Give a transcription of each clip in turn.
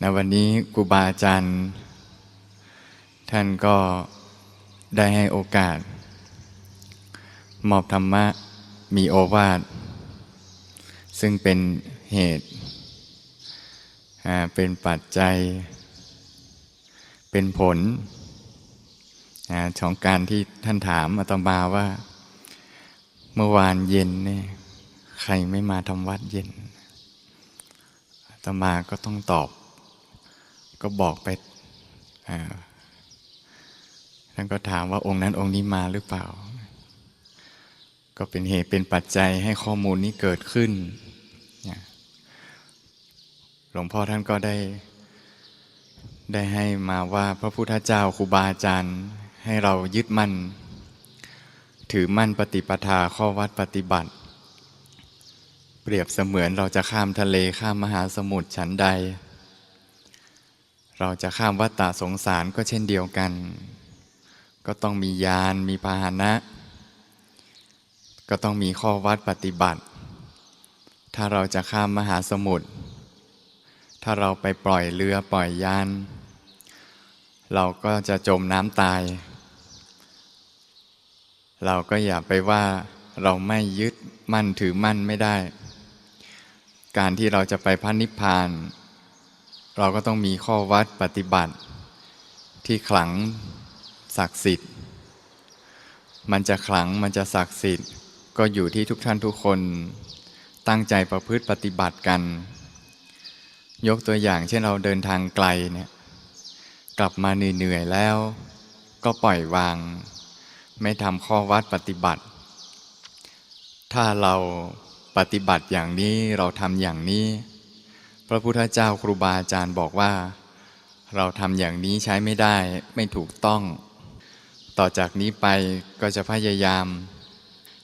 ในวันนี้ครูบาอาจารย์ ท่านก็ได้ให้โอกาส มอบธรรมะมีโอวาท ซึ่งเป็นเหตุ เป็นปัจจัย เป็นผลอของการที่ท่านถามอาตมาว่า เมื่อวานเย็นเนี่ยใครไม่มาทำวัดเย็นอาตมาก็ต้องตอบ ก็บอกไปท่านก็ถามว่าองค์นั้นองค์นี้มาหรือเปล่า ก็เป็นเหตุเป็นปัจจัยให้ข้อมูลนี้เกิดขึ้น หลวงพ่อท่านก็ได้ ได้ให้มาว่าพระพุทธเจ้าครูบาอาจารย์ ให้เรายึดมั่น ถือมั่นปฏิปทาข้อวัดปฏิบัติ เปรียบเสมือนเราจะข้ามทะเลข้ามมหาสมุทรฉันใด เราจะข้ามวัฏฏะสงสารก็เช่นเดียวกัน ก็ต้องมียานมีพาหนะ ก็ต้องมีข้อวัดปฏิบัติ ถ้าเราจะข้ามมหาสมุทรถ้าเราไปปล่อยเรือปล่อยยาน เราก็จะจมน้ำตาย เราก็อย่าไปว่าเราไม่ยึดมั่นถือมั่นไม่ได้ การที่เราจะไปพระนิพพาน เราก็ต้องมีข้อวัดปฏิบัติ ที่ขลังศักดิ์สิทธิ์ มันจะขลังมันจะศักดิ์สิทธิ์ ก็อยู่ที่ทุกท่านทุกคนตั้งใจประพฤติปฏิบัติกัน ยกตัวอย่างเช่นเราเดินทางไกลเนี่ยกลับมาเหนื่อยๆแล้ว ก็ปล่อยวาง ไม่ทำข้อวัดปฏิบัติ ถ้าเราปฏิบัติอย่างนี้เราทำอย่างนี้ พระพุทธเจ้าครูบาอาจารย์บอกว่า เราทำอย่างนี้ใช้ไม่ได้ไม่ถูกต้อง ต่อจากนี้ไปก็จะพยายาม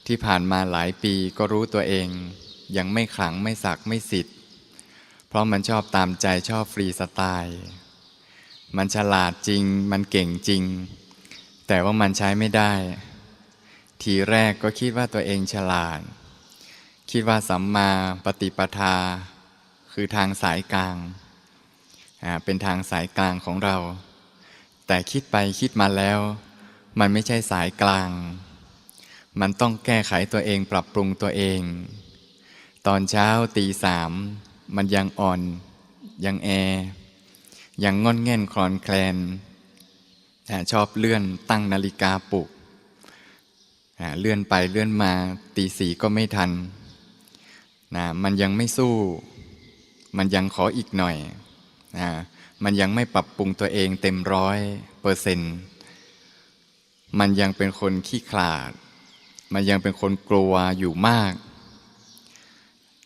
ที่ผ่านมาหลายปีก็รู้ตัวเอง ยังไม่ขลังไม่สักไม่สิทธิ์เพราะมันชอบตามใจชอบฟรีสไตล์มันฉลาดจริง มันเก่งจริง แต่ว่ามันใช้ไม่ได้ ทีแรกก็คิดว่าตัวเองฉลาด คิดว่าสัมมาปฏิปทา คือทางสายกลางเป็นทางสายกลางของเรา แต่คิดไปคิดมาแล้ว มันไม่ใช่สายกลาง มันต้องแก้ไขตัวเองปรับปรุงตัวเอง ตอนเช้าตีสามมันยังอ่อน ยังแอ ยังงอนแง่นคลอนแคลน ชอบเลื่อนตั้งนาฬิกาปลุก เลื่อนไปเลื่อนมาตีสี่ก็ไม่ทันนะมันยังไม่สู้ มันยังขออีกหน่อยนะมันยังไม่ปรับปรุงตัวเองเต็มร้อยเปอร์เซ็นต์มันยังเป็นคนขี้ขลาด มันยังเป็นคนกลัวอยู่มาก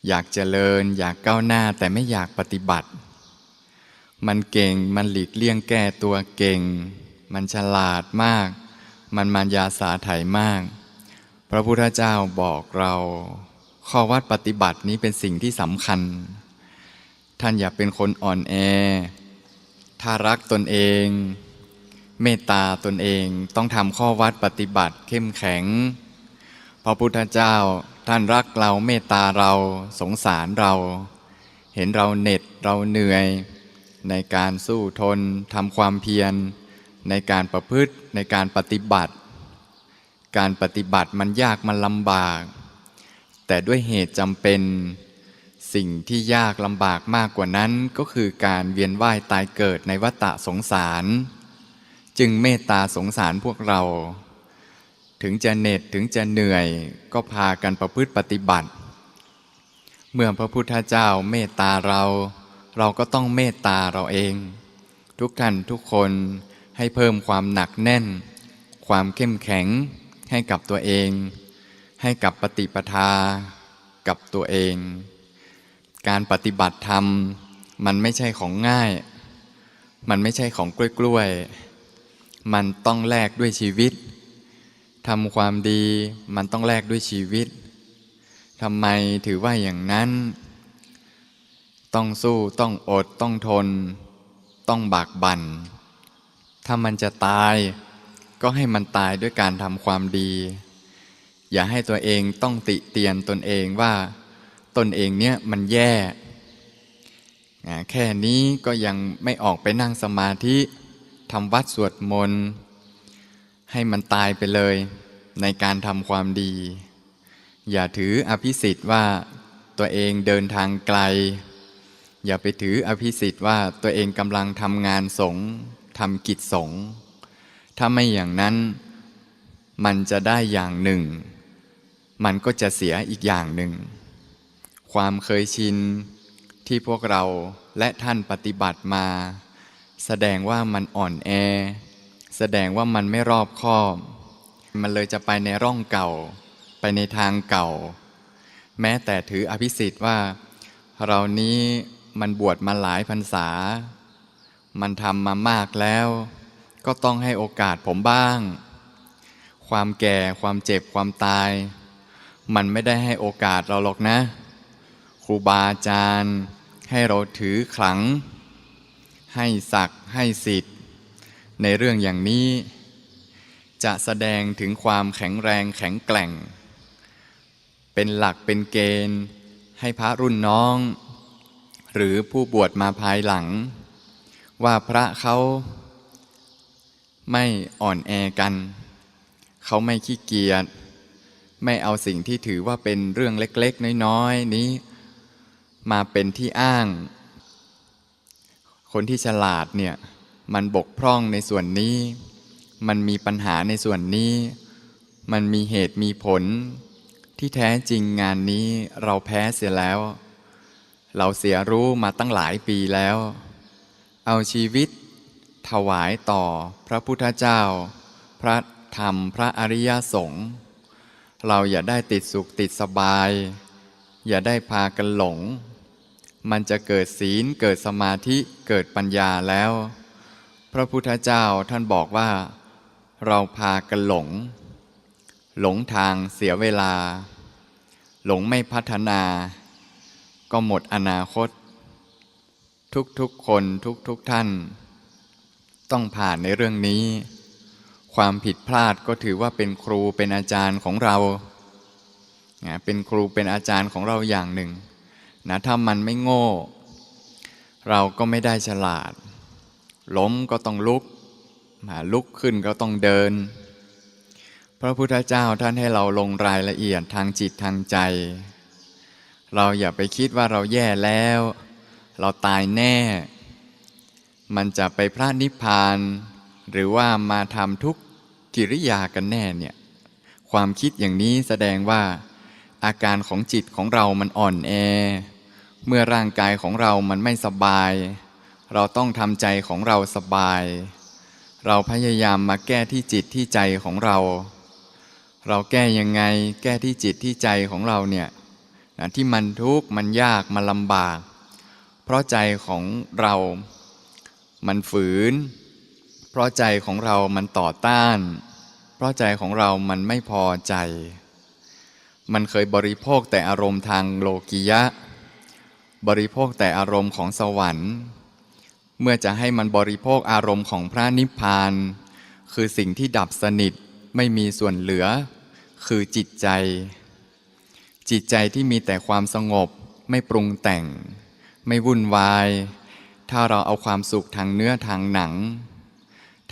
อยากเจริญ อยากก้าวหน้าแต่ไม่อยากปฏิบัติ มันเก่งมันหลีกเลี่ยงแก้ตัวเก่ง มันฉลาดมาก มันมารยาสาไถมาก พระพุทธเจ้าบอกเรา ข้อวัดปฏิบัตินี้เป็นสิ่งที่สำคัญ ท่านอย่าเป็นคนอ่อนแอ ถ้ารักตนเอง เมตตาตนเองต้องทำข้อวัดปฏิบัติเข้มแข็ง พระพุทธเจ้าท่านรักเราเมตตาเราสงสารเรา เห็นเราเหน็ดเราเหนื่อย ในการสู้ทนทำความเพียร ในการประพฤติในการปฏิบัติ การปฏิบัติมันยากมันลำบาก แต่ด้วยเหตุจำเป็น สิ่งที่ยากลำบากมากกว่านั้นก็คือการเวียนว่ายตายเกิดในวัฏฏะสงสาร จึงเมตตาสงสารพวกเรา ถึงจะเหน็ดถึงจะเหนื่อยก็พากันประพฤติปฏิบัติ เมื่อพระพุทธเจ้าเมตตาเรา เราก็ต้องเมตตาเราเอง ทุกท่านทุกคนให้เพิ่มความหนักแน่น ความเข้มแข็งให้กับตัวเอง ให้กับปฏิปทา กับตัวเอง การปฏิบัติธรรม มันไม่ใช่ของง่าย มันไม่ใช่ของกล้วยๆ มันต้องแลกด้วยชีวิตทำความดีมันต้องแลกด้วยชีวิตทำไมถือว่าอย่างนั้น ต้องสู้ต้องอดต้องทน ต้องบากบัน่น ถ้ามันจะตาย ก็ให้มันตายด้วยการทำความดี อย่าให้ตัวเองต้องติเตียนตนเองว่า ตนเองเนี่ยมันแย่แค่นี้ก็ยังไม่ออกไปนั่งสมาธิทำวัดสวดมนต์ให้มันตายไปเลยในการทำความดี อย่าถืออภิสิทธิ์ว่าตัวเองเดินทางไกล อย่าไปถืออภิสิทธิ์ว่าตัวเองกำลังทำงานสงฆ์ทำกิจสงฆ์ถ้าไม่อย่างนั้นมันจะได้อย่างหนึ่ง มันก็จะเสียอีกอย่างหนึ่ง ความเคยชินที่พวกเราและท่านปฏิบัติมา แสดงว่ามันอ่อนแอ แสดงว่ามันไม่รอบคอบ มันเลยจะไปในร่องเก่า ไปในทางเก่า แม้แต่ถืออภิสิทธิ์ว่า เรานี้มันบวชมาหลายพรรษา มันทำมามากแล้ว ก็ต้องให้โอกาสผมบ้าง ความแก่ความเจ็บความตาย มันไม่ได้ให้โอกาสเราหรอกนะ รูบาอาจารย์ ให้เราถือขลัง ให้ศักดิ์ให้สิทธิ์ ในเรื่องอย่างนี้ จะแสดงถึงความแข็งแรงแข็งแกร่ง เป็นหลักเป็นเกณฑ์ ให้พระรุ่นน้อง หรือผู้บวชมาภายหลัง ว่าพระเขาไม่อ่อนแอกัน เขาไม่ขี้เกียจ ไม่เอาสิ่งที่ถือว่าเป็นเรื่องเล็ก ๆ น้อย ๆ นี้ มาเป็นที่อ้าง คนที่ฉลาดเนี่ยมันบกพร่องในส่วนนี้ มันมีปัญหาในส่วนนี้ มันมีเหตุมีผล ที่แท้จริงงานนี้เราแพ้เสียแล้ว เราเสียรู้มาตั้งหลายปีแล้ว เอาชีวิต ถวายต่อพระพุทธเจ้า พระธรรมพระอริยสงฆ์เราอย่าได้ติดสุขติดสบาย อย่าได้พากันหลง มันจะเกิดศีลเกิดสมาธิเกิดปัญญาแล้ว พระพุทธเจ้าท่านบอกว่า เราพากันหลง หลงทางเสียเวลา หลงไม่พัฒนา ก็หมดอนาคต ทุกๆคนทุกๆท่าน ต้องผ่านในเรื่องนี้ ความผิดพลาดก็ถือว่าเป็นครูเป็นอาจารย์ของเรา เป็นครูเป็นอาจารย์ของเราอย่างหนึ่ง นะถ้ามันไม่โง่ เราก็ไม่ได้ฉลาด ล้มก็ต้องลุกลุกขึ้นก็ต้องเดิน พระพุทธเจ้าท่านให้เราลงรายละเอียดทางจิตทางใจ เราอย่าไปคิดว่าเราแย่แล้ว เราตายแน่ มันจะไปพระนิพพาน หรือว่ามาทำทุกกิริยากันแน่เนี่ยความคิดอย่างนี้แสดงว่าอาการของจิตของเรามันอ่อนแอ เมื่อร่างกายของเรามันไม่สบาย เราต้องทำใจของเราสบาย เราพยายามมาแก้ที่จิตที่ใจของเรา เราแก้ยังไง แก้ที่จิตที่ใจของเราเนี่ยนะที่มันทุกข์มันยากมันลำบาก เพราะใจของเรา มันฝืน เพราะใจของเรามันต่อต้าน เพราะใจของเรามันไม่พอใจ มันเคยบริโภคแต่อารมณ์ทางโลกิยะ บริโภคแต่อารมณ์ของสวรรค์ เมื่อจะให้มันบริโภคอารมณ์ของพระนิพพาน คือสิ่งที่ดับสนิทไม่มีส่วนเหลือ คือจิตใจ จิตใจที่มีแต่ความสงบไม่ปรุงแต่ง ไม่วุ่นวาย ถ้าเราเอาความสุขทางเนื้อทางหนัง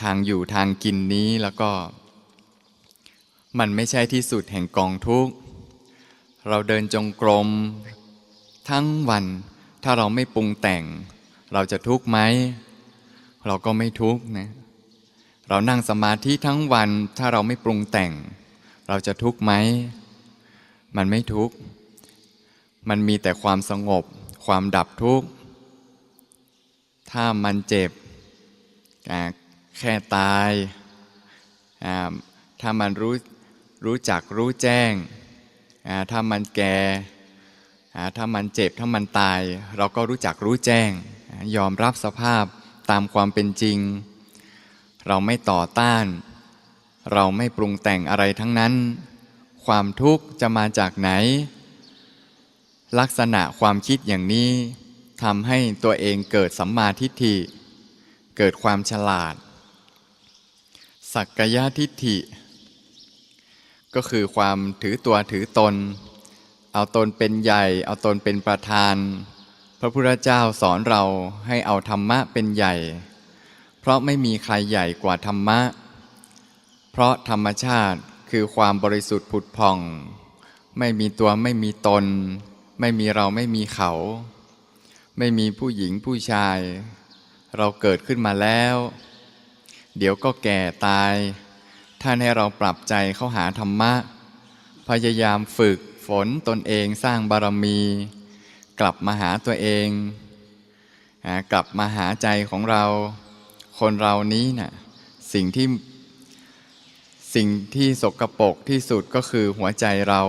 ทางอยู่ทางกินนี้แล้วก็ มันไม่ใช่ที่สุดแห่งกองทุกข์เราเดินจงกรม ทั้งวัน ถ้าเราไม่ปรุงแต่ง เราจะทุกข์ไหม เราก็ไม่ทุกข์นะ เรานั่งสมาธิทั้งวัน ถ้าเราไม่ปรุงแต่ง เราจะทุกข์ไหม มันไม่ทุกข์ มันมีแต่ความสงบ ความดับทุกข์ ถ้ามันเจ็บ แค่ตาย ถ้ามันรู้รู้จักรู้แจ้ง ถ้ามันแก่ ถ้ามันเจ็บถ้ามันตาย เราก็รู้จักรู้แจ้ง ยอมรับสภาพตามความเป็นจริง เราไม่ต่อต้าน เราไม่ปรุงแต่งอะไรทั้งนั้น ความทุกข์จะมาจากไหน ลักษณะความคิดอย่างนี้ทำให้ตัวเองเกิดสัมมาทิฏฐิ เกิดความฉลาด สักกายทิฏฐิ ก็คือความถือตัวถือตน เอาตนเป็นใหญ่ เอาตนเป็นประธาน พระพุทธเจ้าสอนเราให้เอาธรรมะเป็นใหญ่ เพราะไม่มีใครใหญ่กว่าธรรมะ เพราะธรรมชาติคือความบริสุทธิ์ผุดผ่อง ไม่มีตัวไม่มีตน ไม่มีเราไม่มีเขา ไม่มีผู้หญิงผู้ชาย เราเกิดขึ้นมาแล้ว เดี๋ยวก็แก่ตาย ท่านให้เราปรับใจเข้าหาธรรมะ พยายามฝึก ฝนตนเองสร้างบารมี กลับมาหาตัวเองกลับมาหาใจของเรา คนเรานี้น่ะสิ่งที่สิ่งที่สกปรกที่สุดก็คือหัวใจเรา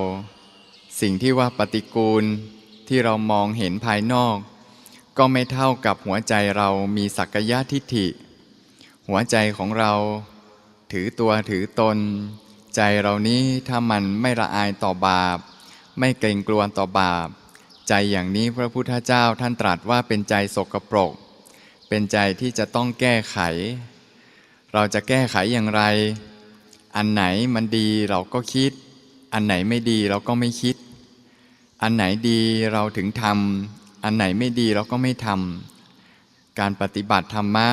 สิ่งที่ว่าปฏิกูลที่เรามองเห็นภายนอก ก็ไม่เท่ากับหัวใจเรามีสักยะทิฏฐิ หัวใจของเราถือตัวถือตน ใจเรานี้ถ้ามันไม่ละอายต่อบาป ไม่เกรงกลัวต่อบาป ใจอย่างนี้พระพุทธเจ้าท่านตรัสว่าเป็นใจสกปรก เป็นใจที่จะต้องแก้ไข เราจะแก้ไขอย่างไร อันไหนมันดีเราก็คิด อันไหนไม่ดีเราก็ไม่คิด อันไหนดีเราถึงทำอันไหนไม่ดีเราก็ไม่ทำการปฏิบัติธรรมะ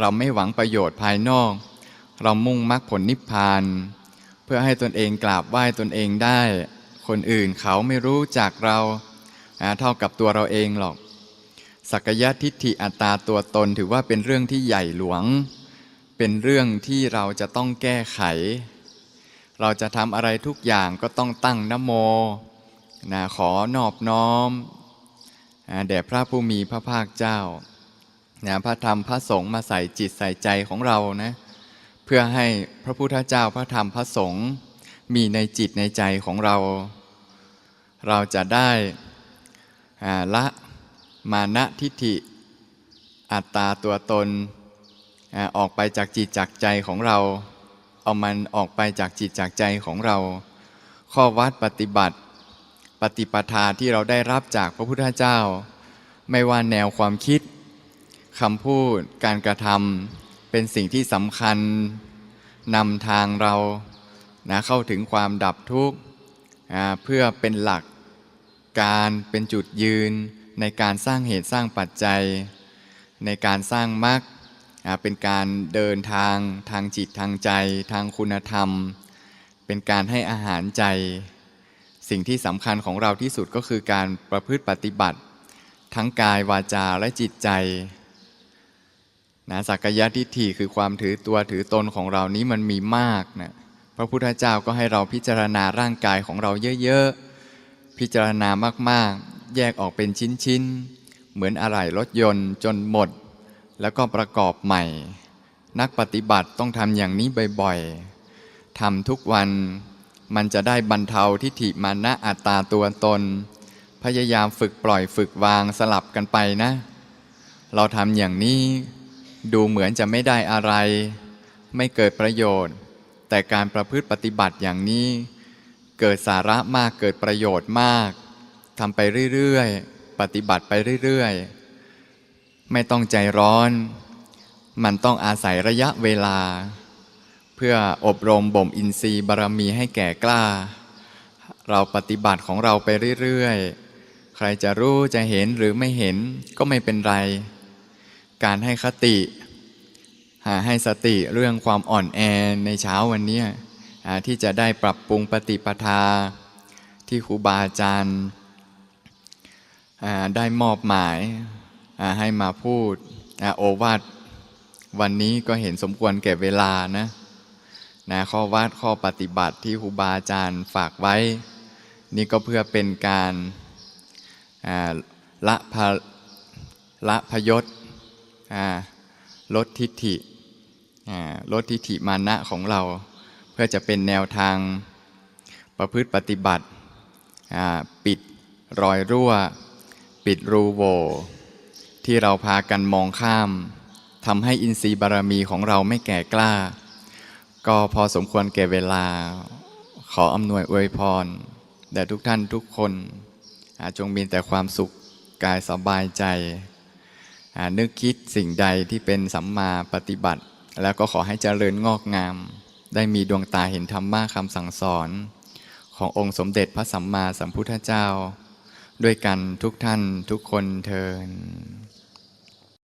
เราไม่หวังประโยชน์ภายนอก เรามุ่งมรรคผลนิพพาน เพื่อให้ตนเองกราบไหว้ตนเองได้ คนอื่นเขาไม่รู้จักเราเท่ากับตัวเราเองหรอก สักยะทิฏฐิอัตตาตัวตนถือว่าเป็นเรื่องที่ใหญ่หลวง เป็นเรื่องที่เราจะต้องแก้ไข เราจะทำอะไรทุกอย่างก็ต้องตั้งนโมนะขอนอบน้อมแด่พระผู้มีพระภาคเจ้านะพระธรรมพระสงฆ์มาใส่จิตใส่ใจของเรานะเพื่อให้พระพุทธเจ้าพระธรรมพระสงฆ์ มีในจิตในใจของเรา เราจะได้ละมานะทิฏฐิ อัตตาตัวตนออกไปจากจิตจากใจของเรา เอามันออกไปจากจิตจากใจของเรา ข้อวัดปฏิบัติ ปฏิปทาที่เราได้รับจากพระพุทธเจ้า ไม่ว่าแนวความคิดคำพูดการกระทำเป็นสิ่งที่สำคัญนำทางเรา นะเข้าถึงความดับทุกข์เพื่อเป็นหลักการเป็นจุดยืน ในการสร้างเหตุสร้างปัจจัย ในการสร้างมรรคเป็นการเดินทางทางจิตทางใจ ทางคุณธรรม เป็นการให้อาหารใจ สิ่งที่สำคัญของเราที่สุดก็คือการประพฤติปฏิบัติ ทั้งกายวาจาและจิตใจนะสักยะทิฏฐิคือความถือตัวถือตนของเรานี้มันมีมากนะ พระพุทธเจ้าก็ให้เราพิจารณาร่างกายของเราเยอะๆ พิจารณามากๆ แยกออกเป็นชิ้นๆ เหมือนอะไหล่รถยนต์จนหมด แล้วก็ประกอบใหม่ นักปฏิบัติต้องทำอย่างนี้บ่อยๆทำทุกวันมันจะได้บรรเทาทิฏฐิมานะอัตตาตัวตน พยายามฝึกปล่อยฝึกวางสลับกันไปนะ เราทำอย่างนี้ ดูเหมือนจะไม่ได้อะไร ไม่เกิดประโยชน์ แต่การประพฤติปฏิบัติอย่างนี้ เกิดสาระมากเกิดประโยชน์มากทำไปเรื่อยๆ ปฏิบัติไปเรื่อยๆ ไม่ต้องใจร้อน มันต้องอาศัยระยะเวลา เพื่ออบรมบ่มอินทรีย์บารมีให้แก่กล้า เราปฏิบัติของเราไปเรื่อยๆ ใครจะรู้จะเห็นหรือไม่เห็นก็ไม่เป็นไร การให้คติ ให้สติเรื่องความอ่อนแอในเช้าวันนี้ที่จะได้ปรับปรุงปฏิปทา ที่ครูบาอาจารย์ได้มอบหมายให้มาพูดโอวาทวันนี้ก็เห็นสมควรแก่เวลานะนะข้อวัดข้อปฏิบัติที่ครูบาอาจารย์ฝากไว้ นี่ก็เพื่อเป็นการละพละพยศลดทิฏฐิ ลดทิฏฐิมานะของเรา เพื่อจะเป็นแนวทางประพฤติปฏิบัติ ปิดรอยรั่ว ปิดรูโวที่เราพากันมองข้ามทำให้อินทรีย์บารมีของเราไม่แก่กล้า ก็พอสมควรแก่เวลา ขออำนวยอวยพรแด่ทุกท่านทุกคนจงมีแต่ความสุขกายสบายใจ นึกคิดสิ่งใดที่เป็นสัมมาปฏิบัติ แล้วก็ขอให้เจริญงอกงาม ได้มีดวงตาเห็นธรรมะคำสั่งสอน ขององค์สมเด็จพระสัมมาสัมพุทธเจ้า ด้วยกันทุกท่านทุกคนเทิน